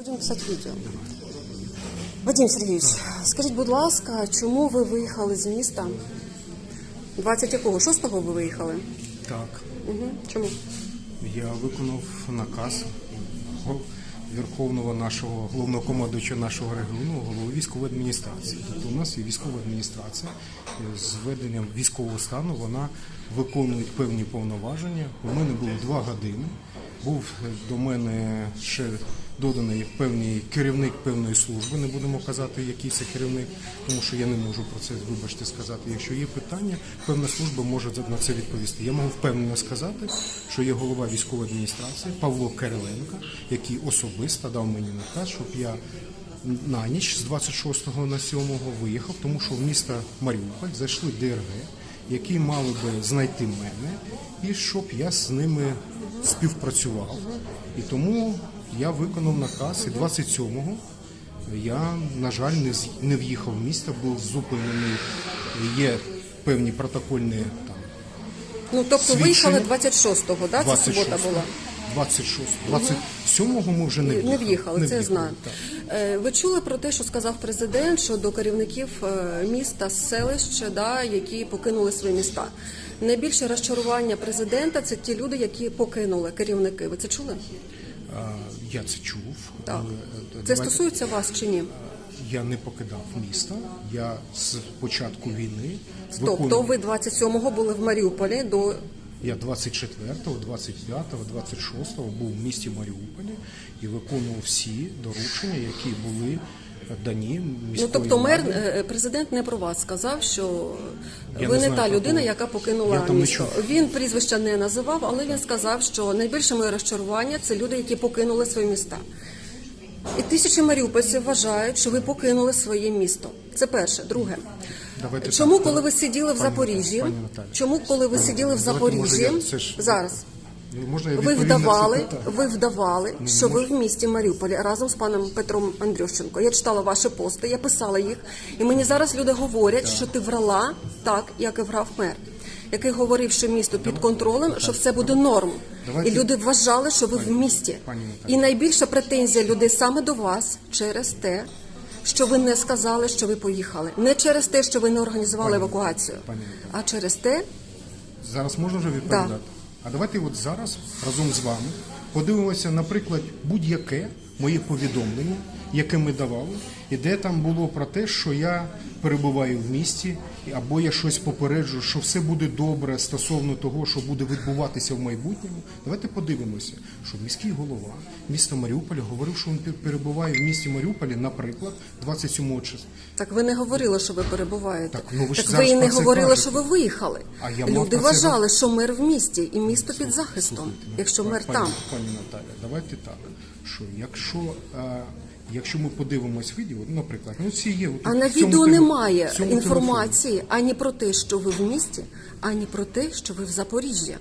Будемо писати відео. Вадим Сергійович, скажіть, будь ласка, чому ви виїхали з міста? 20 якого? 6-го ви виїхали? Так, Угу. Чому? я виконав наказ Верховного нашого головного командувача нашого регіону, голови військової адміністрації. Тобто у нас є військова адміністрація е, з введенням військового стану. Вона виконує певні повноваження. У мене було два години. Був е, до мене ще доданий певний керівник певної служби. Не будемо казати, який це керівник, тому що я не можу про це, вибачте, сказати. Якщо є питання, певна служба може на це відповісти. Я можу впевнено сказати, що є голова військової адміністрації Павло Кириленко, який особисто дав мені наказ, щоб я на ніч з 26 на 7 виїхав, тому що в місто Маріуполь зайшли ДРГ, які мали би знайти мене, і щоб я з ними співпрацював. І тому я виконав наказ, і 27-го я, на жаль, не, з- не в'їхав в місто, був зупинений. Є певні протокольні там Ну, тобто Свідчення. виїхали 26-го, да? Це 26 субота була? 26 27-го ми вже не в'їхали. Не в'їхали, це знаю. так. Е, Ви чули про те, що сказав президент щодо керівників е, міста, селищ, да, які покинули свої міста? Найбільше розчарування президента це ті люди, які покинули керівники. Ви це чули? Я це чув. Так. але, е, Це давайте- стосується вас чи ні? Я не покидав міста. Я з початку війни Тобто виконував- ви 27-го були в Маріуполі до Я 24, 25, 26 був в місті Маріуполі і виконував всі доручення, які були дані Ну тобто мер е, президент не про вас сказав, що Я ви не не, знаю та людина, яка покинула місто. Він прізвища не називав, але він сказав, що найбільше моє розчарування це люди, які покинули свої міста. І тисячі маріупольців вважають, що ви покинули своє місто. Це перше. Друге. Давайте Чому, так, коли ви сиділи в пані- Запоріжжі, пані чому, коли ви сиділи в Давайте, може, Запоріжжі, я- це ж- зараз Можна я ви вдавали, ви вдавали, що ви в місті Маріуполі разом з паном Петром Андрющенко. Я читала ваші пости, я писала їх, і мені зараз люди говорять, що ти врала так, як і врав мер, який говорив, що місто під контролем, що все буде норм. Давайте- І люди вважали, що ви в місті. І найбільша претензія людей саме до вас через те. Що ви не сказали, що ви поїхали, не через те, що ви не організували Пані- евакуацію, пані а через те, Зараз можна вже відповідати? Да. А давайте от зараз разом з вами подивимося, наприклад, будь-яке моє повідомлення, яке ми давали, і де там було про те, що я перебуваю в місті, або я щось попереджу, що все буде добре стосовно того, що буде відбуватися в майбутньому. Давайте подивимося, що міський голова міста Маріуполя говорив, що він перебуває в місті Маріуполі, наприклад, 27 числа. Так ви не говорили, що ви перебуваєте. Так, ну ви ж ви і не говорили, кажете. що ви виїхали. А я Люди про це вважали, що мер в місті і місто під захистом, Слухайте, ну, якщо мер пані, там. Пані Наталя, давайте так. Що якщо, а, якщо ми подивимось відео, наприклад, ну ці є. А на відео немає інформації ані про те, що ви в місті, ані про те, що ви в Запоріжжі.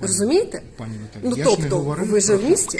Розумієте? пані Наталі, ну я ж не тобто, говорив ви ж в місті.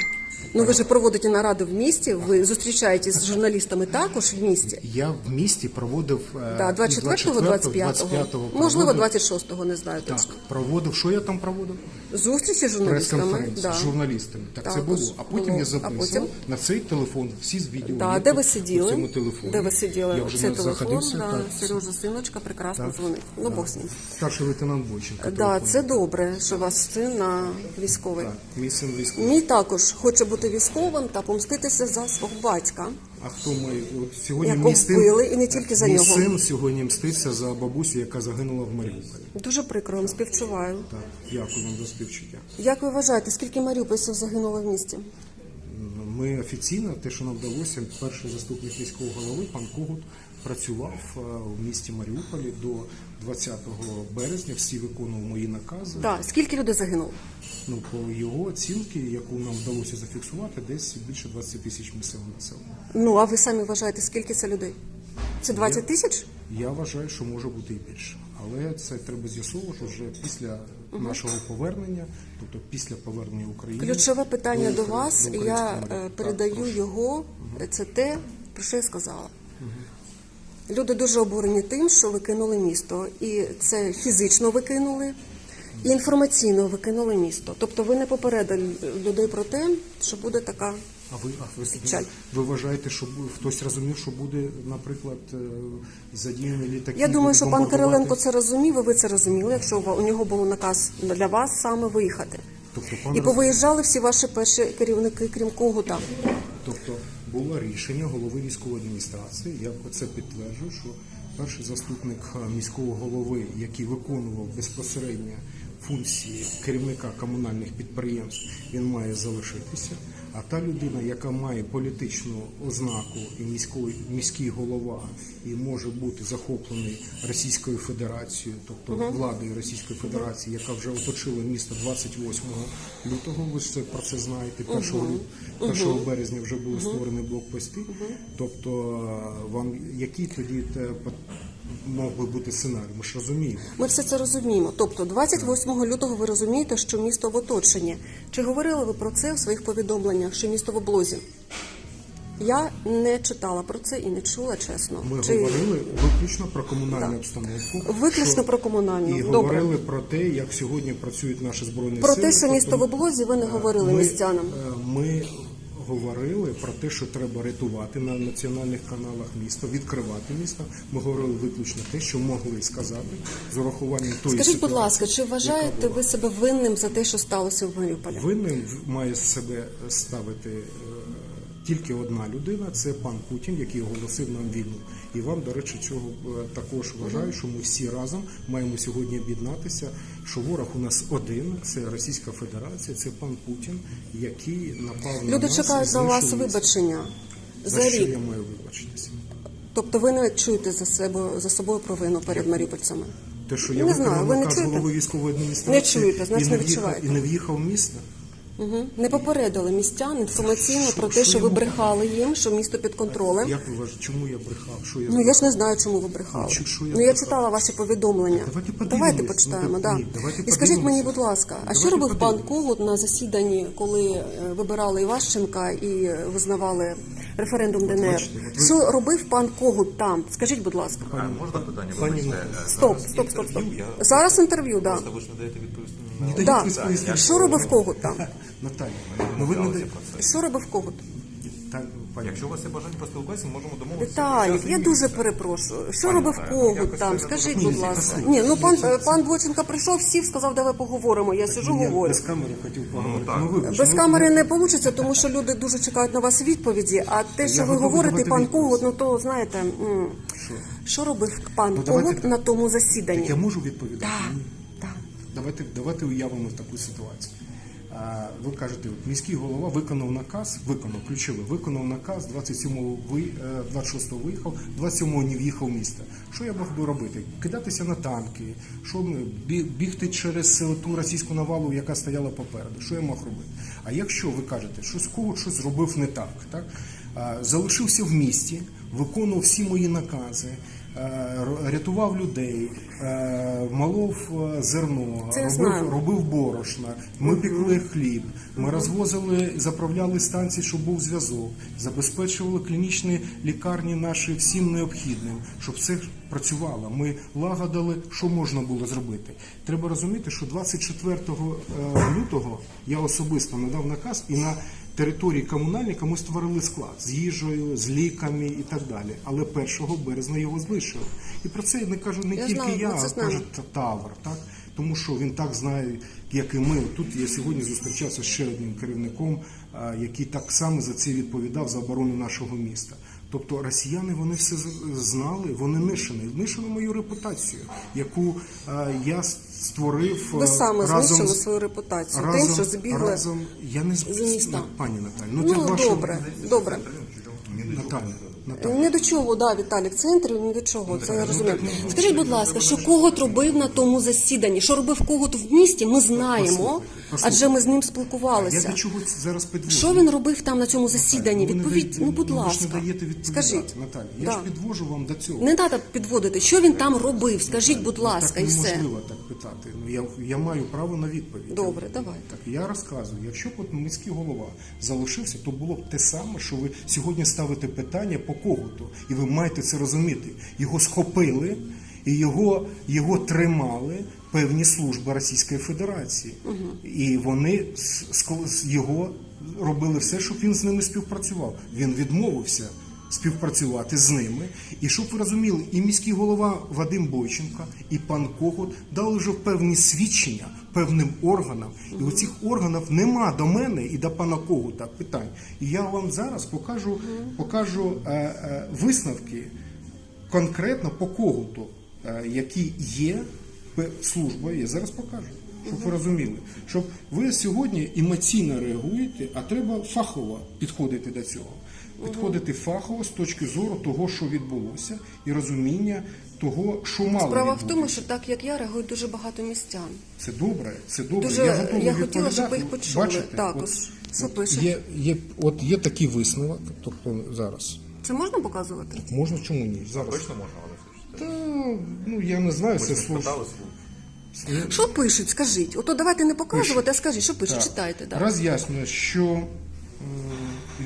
Ну ви ж проводите наради в місті, ви зустрічаєтесь з журналістами також в місті. Я в місті проводив е, Да, і 24-го, 25-го, 25-го можливо, проводив- 26-го, не знаю Так, точно. проводив. Що я там проводив? Зустрічі з журналістами. Да. з журналістами. Так, це було. А потім було. я записував потім? на цей телефон всі з відео. Да, де ви сиділи? цьому телефоні. Де ви сиділи? Я вже Це телефон, заходився. да. Сережа синочка прекрасно дзвонить. Ну, Бог з ним. Старший лейтенант Бойченко. Да, телефон. це добре, що у вас син на військовий. Так, мій син військовий. Мій також хоче бути військовим та помститися за свого батька. А хто ми сьогодні Якого мій син, вбили, і не тільки за мій нього. син сьогодні мститься за бабусю, яка загинула в Маріуполі. Дуже прикро, вам співчуваю. Так, дякую вам за співчуття. Як ви вважаєте, скільки маріупольців загинуло в місті? Ми офіційно, те, що нам вдалося, перший заступник міського голови, пан Когут, працював е, в місті Маріуполі до 20 березня. Всі виконували мої накази. Так, скільки людей загинуло? Ну, по його оцінки, яку нам вдалося зафіксувати, десь більше 20 тисяч місцевого населення. Ну, а ви самі вважаєте, скільки це людей? Це 20 тисяч? Я вважаю, що може бути і більше, але це треба з'ясовувати вже після нашого повернення, тобто після повернення України. Ключове питання до до вас. до Я е. Так, передаю прошу. його. Це те, про що я сказала. Люди дуже обурені тим, що ви кинули місто. І це фізично ви кинули, і інформаційно ви кинули місто. Тобто ви не попередили людей про те, що буде така А ви, а ви, Печаль. ви вважаєте, що хтось розумів, що буде, наприклад, е, задіяні літаки? Я думаю, що пан? Кириленко це розумів, і ви це розуміли, якщо у нього був наказ для вас саме виїхати. Тобто, пан І повиїжджали всі ваші перші керівники, крім Когута. Тобто було рішення голови військової адміністрації. Я це підтверджую, що перший заступник е, міського голови, який виконував безпосередньо функції керівника комунальних підприємств, він має залишитися. А та людина, яка має політичну ознаку і міський, міський голова, і може бути захоплений Російською Федерацією, тобто владою Російської Федерації, яка вже оточила місто 28 лютого. Ви ж це про це знаєте. 1 лю- 1 березня вже були створені блокпости. Тобто, вам який тоді мог би бути сценарій? Ми ж розуміємо. Ми все це розуміємо. Тобто, 28 лютого ви розумієте, що місто в оточенні. Чи говорили ви про це у своїх повідомленнях, що місто в облозі? Я не читала про це і не чула, чесно. Ми Чи... говорили виключно про комунальну обстановку. Виключно що- про комунальну. І Добре. говорили про те, як сьогодні працюють наші збройні Про сили. те, що Тобто місто в облозі, ви не говорили ми, містянам. е, Ми говорили про те, що треба рятувати на національних каналах міста, відкривати місто. Ми говорили виключно те, що могли сказати з урахуванням тої Скажіть, будь ласка, чи вважаєте ви себе винним за те, що сталося в Маріуполі? Винним має себе ставити е, тільки одна людина, це пан Путін, який оголосив нам війну. І вам, до речі, цього е, також вважаю, що ми всі разом маємо сьогодні об'єднатися. Що ворог у нас один, це Російська Федерація, це пан Путін, який напав на Люди нас чекають на вас вибачення За, за що я маю вибачитися? Тобто ви не чуєте за себе за собою провину перед маріупольцями? Те, що я Не знаю, виконав ви не наказ чуєте? голови військової адміністрації Не чуєте, значить, і не не в'їхав, відчуваєте. і не в'їхав в місто. Угу. Не попередили містян інформаційно про те, що що ви брехали їм, що місто під контролем. Як ви вважаєте, чому я брехав? Що я Ну я ж не знаю, чому ви брехали. Ну, чи- що я Ну я брехав? читала ваші повідомлення. Давайте подивимось. Давайте Ну, почитаємо. так, да. ні, давайте І скажіть мені, будь ласка, а що Давайте робив пан. Когут на засіданні, коли е, вибирали Іващенка і е, визнавали референдум ДНР? бачите, от ви- Що робив пан Когут там? Скажіть, будь ласка. А, можна питання? пані Стоп, стоп, стоп, стоп. я- Зараз інтерв'ю, да. Просто ви ж не даєте відповісти Не дають Да. відповісти. Що робив Когут там? Наталя, ну ви не даєте. Що робив Когут? Та, пані, Якщо у вас є бажання поспілкуватися, можемо домовитися. Віталік, я дуже перепрошую. Що Пані робив Наталя, Когут якось там? Скажіть, будь ласка. Ні, ну пан пан Боченко прийшов, сів, сказав, давай поговоримо. Я сижу, я говорю. без камери хотів поговорити. так. Ну, вибач, Без ну, камери не вийде, тому що люди дуже чекають на вас відповіді. А те, що ви готовий говорите, давати пан відповідь. Когут, ну то знаєте, м, що робив пан Ну, давайте Когут на тому Так засіданні? я можу відповідати? Так, Ні. Давайте, давайте уявимо таку ситуацію. Ви кажете, от, міський голова виконав наказ, виконав ключове, виконав наказ, 27-го ви, е, 26-го виїхав, 27-го не в'їхав в місто. Що я би робити? Кидатися на танки, що бігти через ту російську навалу, яка стояла попереду. Що я мог робити? А якщо ви кажете, що з кого щось зробив не так, так? Залишився в місті, виконував всі мої накази. Е, Рятував людей, е, молов е, зерно, робив, робив борошна, ми пекли хліб, ми розвозили, заправляли станції, щоб був зв'язок, забезпечували клінічні лікарні наші всім необхідним, щоб все працювало. Ми лагодили, що можна було зробити. Треба розуміти, що 24 е, лютого я особисто надав наказ і на території комунальника ми створили склад з їжею, з ліками і так далі. Але 1 березня його злишили, І про це не кажу не Я тільки знаю, я, а каже Тавр, так? Тому що він так знає, як і ми. Тут я сьогодні зустрічався з ще одним керівником, який так само за це відповідав за оборону нашого міста. Тобто росіяни вони все знали, вони нищені, нищили мою репутацію, яку а, я створив Ви саме разом знищили свою репутацію разом, тим, що збігли разом. Я не з міста. пані Наталі. Ну, це Ну ваше добре, добре. Наталя. Наталя. Не до чого, да, Віталік, центр, ні до чого, це не я розумію. Скажіть, будь ласка, що когот робив на тому засіданні? Що робив когот в місті, ми знаємо. Адже ми з ним спілкувалися. Я до чого зараз підводжу? Що він робив там на цьому засіданні? Ну, ви не Відповідь, даєте- ну будь ви ж ласка. не даєте відповідати, Скажіть. Наталя. Я Да. ж підвожу вам до цього. Не треба підводити. Що він там робив? Скажіть, будь ласка, так і все. неможливо так питати. Ну я, я маю право на відповідь. Добре, давай. Так я розказую. Якщо б от міський голова залишився, то було б те саме, що ви сьогодні ставите питання по когуту, і ви маєте це розуміти. Його схопили. І його, його тримали певні служби Російської Федерації. І вони з- з- з його робили все, щоб він з ними співпрацював. Він відмовився співпрацювати з ними. І щоб ви розуміли, і міський голова Вадим Бойченко, і пан Когут дали вже певні свідчення певним органам. І у цих органів нема до мене і до пана Когута питань. І я вам зараз покажу, покажу е, е, висновки конкретно по когуту, які є службою, я зараз покажу, щоб ви розуміли. Щоб ви сьогодні емоційно реагуєте, а треба фахово підходити до цього. Підходити фахово з точки зору того, що відбулося, і розуміння того, що мало Справа в тому, що так як я реагують дуже багато містян. Це добре, це добре. Дуже я готовий я хотіла, щоб ви їх почули. Бачите, Також. от- Що от пишуть? Є, є, от є такий висновок, тобто зараз. Це можна показувати? Можна чому ні? Зараз. Точно можна, Олег? Та, ну я не знаю, це спитали. Що пишуть? Скажіть. Ото давайте не показувати, а скажіть, що пишуть, Так. читайте. Да. Роз'яснює, що м,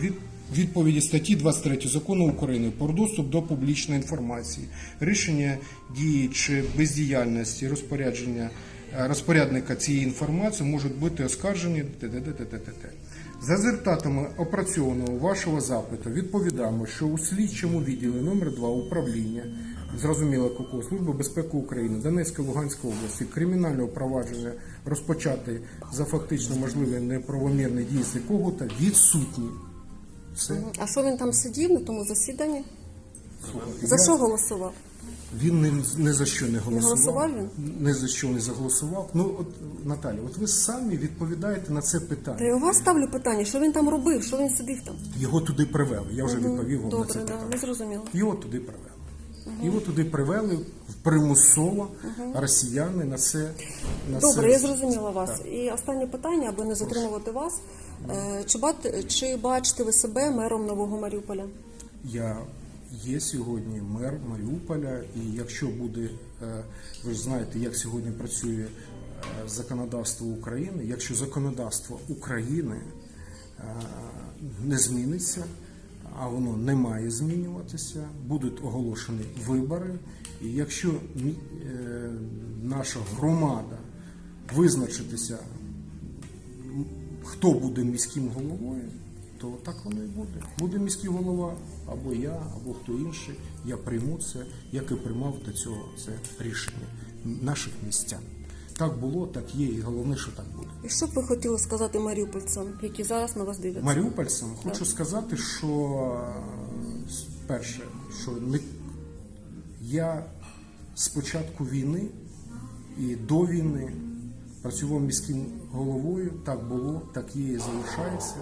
від відповіді статті 23 закону України про доступ до публічної інформації, рішення дії чи бездіяльності розпорядження е, розпорядника цієї інформації можуть бути оскаржені. т-т-т-т-т-т. За результатами опрацьованого вашого запиту відповідаємо, що у слідчому відділі номер 2 управління зрозуміло какого служби безпеки України Донецької Луганської області кримінального провадження розпочати за фактично можливі неправомірні дії Когута відсутні. Все. А що він там сидів на тому засіданні? Слухайте, За я- що голосував? Він не, не за що не голосував. голосував Не за що не заголосував. Ну от Наталя, от ви самі відповідаєте на це Та питання. я у вас ставлю питання, що він там робив, що він сидів там. Його туди привели. Я вже відповів вам на це Добре, да, питання. не зрозуміло. Його туди привели. Його туди привели примусово росіяни на це. На Добре, це. я зрозуміла вас. І останнє питання, аби не затримувати вас. Е, Чи, бат- чи бачите ви себе мером нового Маріуполя? Я є сьогодні мер Маріуполя, і якщо буде, е, ви ж знаєте, як сьогодні працює е, законодавство України, якщо законодавство України не зміниться, а воно не має змінюватися, будуть оголошені вибори, і якщо е, наша громада визначитися хто буде міським головою, то так воно і буде. Буде міський голова, або я, або хто інший. Я прийму це, як і приймав до цього це рішення наших містян. Так було, так є, і головне, що так буде. І що б ви хотіли сказати маріупольцям, які зараз на вас дивляться? Маріупольцям хочу сказати, що е, перше, що не я з початку війни і до війни працював міським головою. Так було, так є і залишається.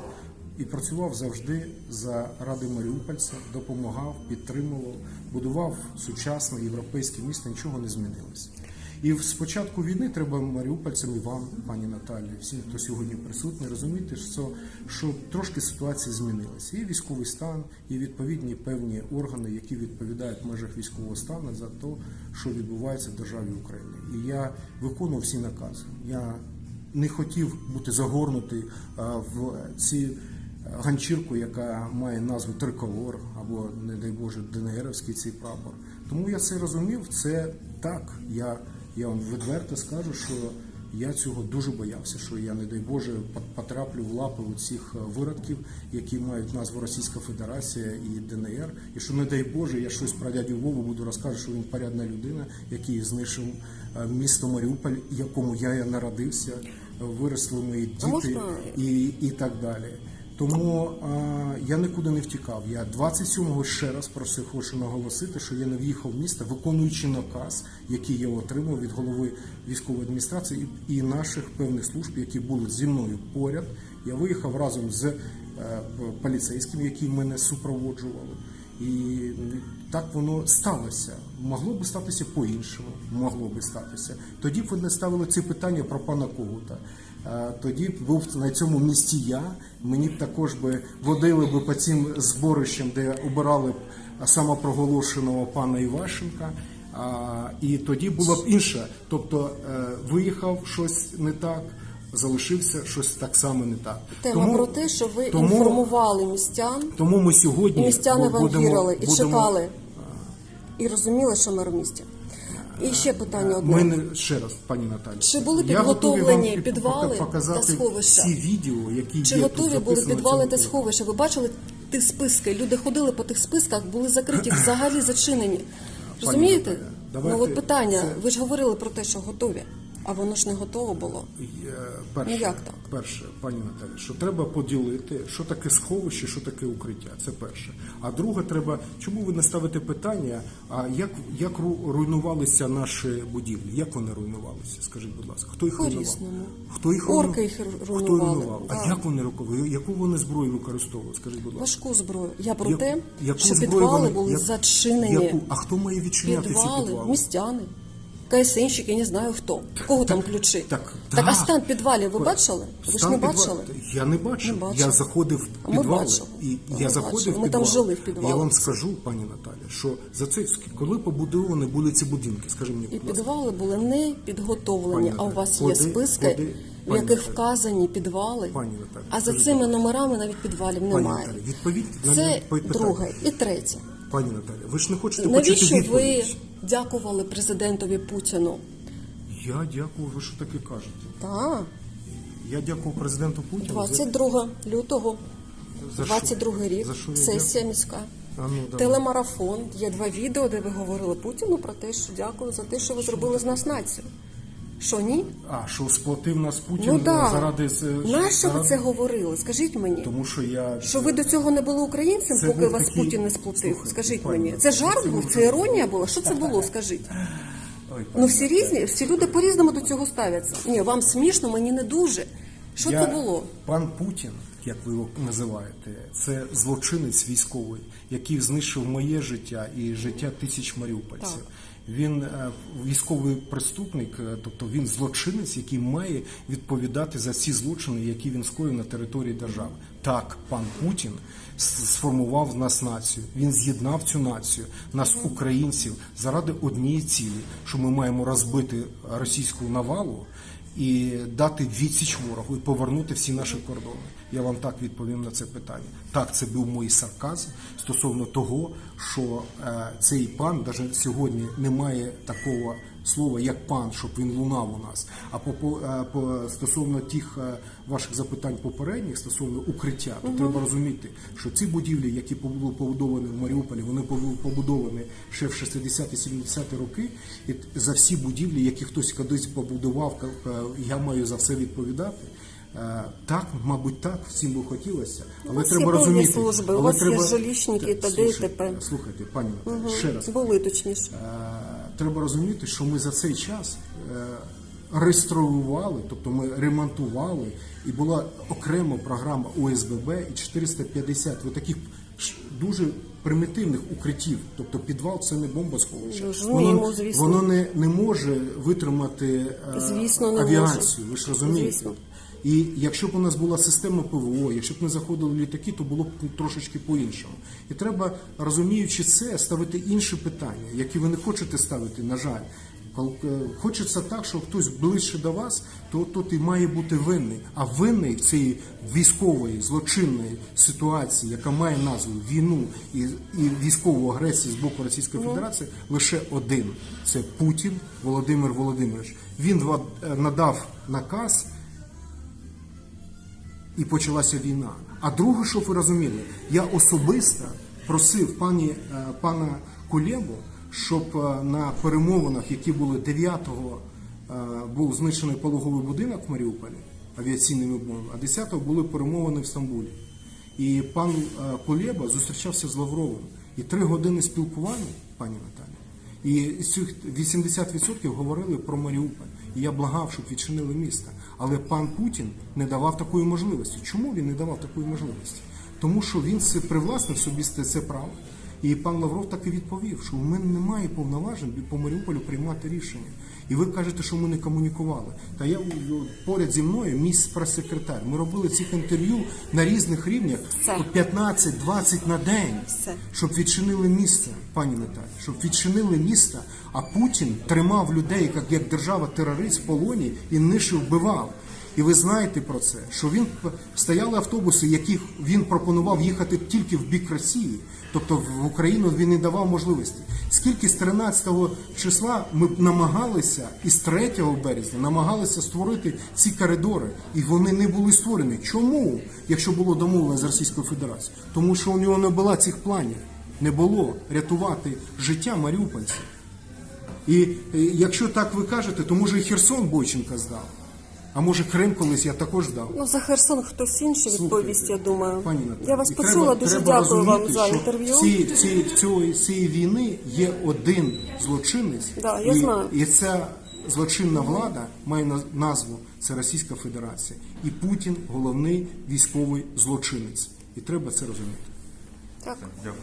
І працював завжди за ради маріупольця, допомагав, підтримував, будував сучасне європейське місто, нічого не змінилося. І з початку війни треба маріупольцям і вам, пані Наталі, всім, хто сьогодні присутній, розуміти, що, що трошки ситуація змінилася. Є військовий стан, і відповідні певні органи, які відповідають в межах військового стану за те, що відбувається в державі України. І я виконував всі накази. Я не хотів бути загорнутий в ці ганчірку, яка має назву триколор або, не дай Боже, ДНРівський цей прапор. Тому я це розумів. Це так. Я, я вам відверто скажу, що я цього дуже боявся, що я, не дай Боже, потраплю в лапи у цих е, виродків, які мають назву Російська Федерація і ДНР. І що, не дай Боже, я щось про дядю Вову буду розказувати, що він порядна людина, який знищив е, місто Маріуполь, якому я народився, виросли мої діти і, і так далі. Тому а, я нікуди не втікав. Я 27-го ще раз про це хочу наголосити, що я не в'їхав в місто, виконуючи наказ, який я отримав від голови військової адміністрації і, наших певних служб, які були зі мною поряд. Я виїхав разом з е, поліцейськими, які мене супроводжували. І так воно сталося. Могло би статися по-іншому, могло би статися. Тоді б ви не ставили ці питання про пана Когута. Е, Тоді був на цьому місці я. Мені б також би водили би по цим зборищам, де обирали б самопроголошеного пана Івашенка. І тоді було б інше. Тобто е, виїхав щось не так, залишився щось так само не так. Тема про те, що ви тому- інформували містян, тому ми сьогодні містяни вам вірили і будемо- чекали, і розуміли, що мер в місті. І ще питання одне. Ми не ще раз, пані Наталі. Чи були підготовлені підвали показати та сховища? всі відео, які Чи є готові тут були підвали та сховища? Ви бачили ті списки? Люди ходили по тих списках, були закриті, взагалі зачинені. Розумієте? Наталя, давайте Ну от питання. це- Ви ж говорили про те, що готові, а воно ж не готово було. Е, Перше, Ну, як так? перше, пані Наталі, що треба поділити, що таке сховище, що таке укриття. Це перше. А друге, треба, чому ви не ставите питання, а як, як ру- руйнувалися наші будівлі? Як вони руйнувалися? Скажіть, будь ласка, хто їх руйнував? Хто їх Орки їх Хто руйнував? А так. як вони руйнували? Яку вони зброю використовували? Скажіть, будь ласка. Важку зброю. Я про Я- те, яку що підвали вони- були як- зачинені. Яку? А хто має відчиняти ці Підвали, підвали? містяни, КСНщики, я не знаю хто. Кого там ключі? Так, так а стан підвалів ви бачили? Ви ж не підва- бачили? Я не бачив. Не. Я заходив в підвали. І я ми заходив бачили. в Ми там жили в підвалах. Я вам скажу, пані Наталя, що за це коли побудовані були ці будинки, скажи мені, І будь ласка. підвали були не підготовлені, Пані а у вас є куди- списки, куди- в яких Наталя. вказані підвали. Пані Наталя, а за цими номерами навіть підвалів Пані немає. Наталя, відповідь Це друге. І третє. Пані Наталя, ви ж не хочете почути Навіщо ви відповідь? Дякували президентові Путіну? Я дякую, ви що таке кажете? Так, Я дякую президенту Путіну. за- 22 лютого, За що? 22 рік, За що сесія міська. А ну. Телемарафон. Є два відео, де ви говорили Путіну про те, що дякую за те, що ви зробили з нас націю. Що ні? А, що сплатив нас Путін Ну так. заради... Нащо ви це говорили? Скажіть мені. Тому що я... Що ви до цього не були українцем, Це поки вас такий- Путін не сплатив? Слухайте, Скажіть пані, мені, це жарт це був, це іронія була? Що це було? Скажіть. Ой, пані Ну всі різні, всі люди по-різному до цього ставляться. Ні, вам смішно, мені не дуже. Що Я- це було? Пан Путін, як ви його називаєте, це злочинець військовий, який знищив моє життя і життя тисяч маріупольців. Так. Він е, військовий преступник, е, тобто він злочинець, який має відповідати за ці злочини, які він скоїв на території держави. Так, пан Путін сформував нас націю. Він з'єднав цю націю, нас, українців, заради однієї цілі, що ми маємо розбити російську навалу і дати відсіч ворогу і повернути всі наші кордони. Я вам так відповім на це питання. Так, це був мій сарказм стосовно того, що е, цей пан навіть сьогодні не має такого слова, як пан, щоб він лунав у нас. А по, по, е, по стосовно тих е, ваших запитань попередніх стосовно укриття, то треба розуміти, що ці будівлі, які були побудовані в Маріуполі, вони були побудовані ще в 60-70-ті роки. І за всі будівлі, які хтось кудись побудував, я маю за все відповідати. Е, Так, мабуть, так всім би хотілося, але вас треба розуміти. служби, у але вас є треба... жилищники і Так, і слухайте, т.п.. Слухайте, пані Наталі, ще раз. Були точніше. Е, Треба розуміти, що ми за цей час е, реставрували, тобто ми ремонтували, і була окрема програма ОСББ і 450 ви таких дуже примітивних укриттів. Тобто підвал це не бомбосховище. Розуміємо, Воно, звісно. воно не, не може витримати Звісно, не авіацію. Ви ж розумієте? Звісно. І якщо б у нас була система ПВО, якщо б не заходили літаки, то було б трошечки по-іншому. І треба, розуміючи це, ставити інші питання, які ви не хочете ставити, на жаль. Е, хочеться так, що хтось ближче до вас, то тот і має бути винний. А винний в цій військової злочинної ситуації, яка має назву війну і, і військову агресію з боку Російської Федерації, лише один це Путін Володимир Володимирович. Він е, надав наказ і почалася війна. А друге, щоб ви розуміли, я особисто просив пані е, пана Кулєбу, щоб е, на перемовинах, які були 9-го, е, був знищений пологовий будинок в Маріуполі авіаційними бомбами, а 10-го були перемовини в Стамбулі. І пан Кулєба зустрічався з Лавровим. І три години спілкування, пані Наталі, і з цих 80% говорили про Маріуполь. І я благав, щоб відчинили місто. Але пан Путін не давав такої можливості. Чому він не давав такої можливості? Тому що він привласнив собі це право. І пан Лавров так і відповів, що у мене немає повноважень по Маріуполю приймати рішення. І ви кажете, що ми не комунікували. Та я поряд зі мною, мій прес-секретар. Ми робили цих інтерв'ю на різних рівнях Все. по 15-20 на день Все. щоб відчинили місто, пані Наталі, щоб відчинили місто, а Путін тримав людей як, як держава-терорист в полоні і нищив, вбивав. І ви знаєте про це, що він стояли автобуси, яких він пропонував їхати тільки в бік Росії, тобто в Україну він не давав можливості. Скільки з 13 числа ми намагалися і з 3 березня намагалися створити ці коридори, і вони не були створені. Чому? Якщо було домовлено з Російською Федерацією? Тому що у нього не було цих планів, не було рятувати життя маріупольців. І якщо так ви кажете, то може і Херсон Бойченка здав. А може Крим колись я також здав. Ну за Херсон хтось інший відповість, я думаю. Пані Наталі, я вас почула. треба- дуже треба дякую вам за інтерв'ю. Цій, в цій, цієї війни є один злочинець, Да, я і, знаю. і ця злочинна влада має на- назву це Російська Федерація. І Путін головний військовий злочинець. І треба це розуміти. Так. Дякую.